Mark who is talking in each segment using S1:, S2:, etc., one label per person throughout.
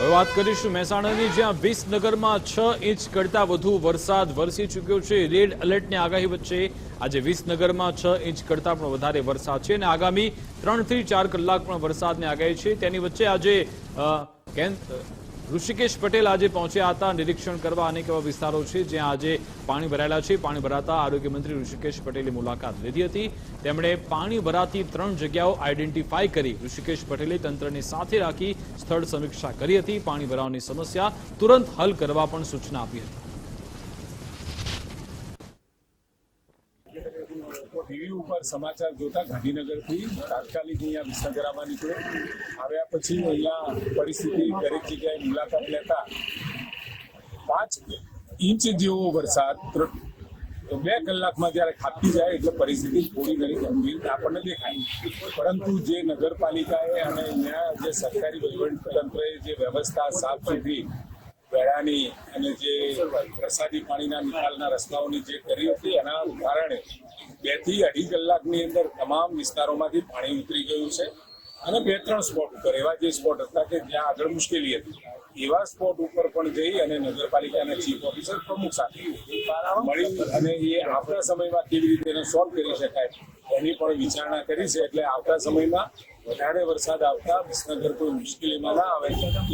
S1: હવે વાત કરીશું મહેસાણાની, જ્યાં વિસનગરમાં છ ઇંચ કરતા વધુ વરસાદ વરસી ચૂક્યો છે. રેડ એલર્ટની આગાહી વચ્ચે આજે વિસનગરમાં છ ઇંચ કરતા પણ વધારે વરસાદ છે અને આગામી ત્રણથી ચાર કલાક પણ વરસાદની આગાહી છે. તેની વચ્ચે આજે ઋષિકેશ પટેલ આજે પહોંચ્યા હતા. નિરીક્ષણ કરવા અનેક એવા વિસ્તારો છે જ્યાં આજે પાણી ભરાયેલા છે. પાણી ભરાતા આરોગ્ય મંત્રી ઋષિકેશ પટેલે મુલાકાત લીધી હતી. તેમણે પાણી ભરાતી ત્રણ જગ્યાઓ આઈડેન્ટિફાઈ કરી ઋષિકેશ પટેલે તંત્રને સાથે રાખી સ્થળ સમીક્ષા કરી હતી. પાણી ભરાવાની સમસ્યા તુરંત હલ કરવા પણ સૂચના આપી હતી.
S2: ટીવી ઉપર સમાચાર જોતા ગાંધીનગરથી તાત્કાલિક અહીંયા વિસનગર આવવા નીકળ્યો આવ્યા પછી અહીંયા પરિસ્થિતિ દરેક જગ્યાએ મુલાકાત લેતા પાંચ ઇંચ જેવો વરસાદ બે કલાકમાં જ્યારે ખાપી જાય એટલે પરિસ્થિતિ થોડી ઘણી ગંભીર આપણને દેખાય. પરંતુ જે નગરપાલિકાએ અને અહીંયા જે સરકારી વહીવટતંત્રએ જે વ્યવસ્થા સાફ સુથરી વેળાની અને જે વરસાદી પાણીના નિકાલના રસ્તાઓની જે કરી હતી, એના કારણે બેથી અઢી કલાકની અંદર તમામ વિસ્તારોમાંથી પાણી ઉતરી ગયું છે. અને બે ત્રણ સ્પોટ ઉપર, એવા જે સ્પોટ હતા કે જ્યાં આગળ મુશ્કેલી હતી. એવા સ્પોટ ઉપર પણ જઈ અને નગરપાલિકાના ચીફ ઓફિસર પ્રમુખ સાથે મળી અને એ આવતા સમયમાં કેવી રીતે એને સોલ્વ કરી શકાય એની પણ વિચારણા કરી છે. એટલે આવતા સમયમાં વધારે વરસાદ આવતા વિસનગર કોઈ મુશ્કેલીમાં ના આવે.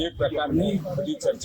S2: એ પ્રકારની ચર્ચા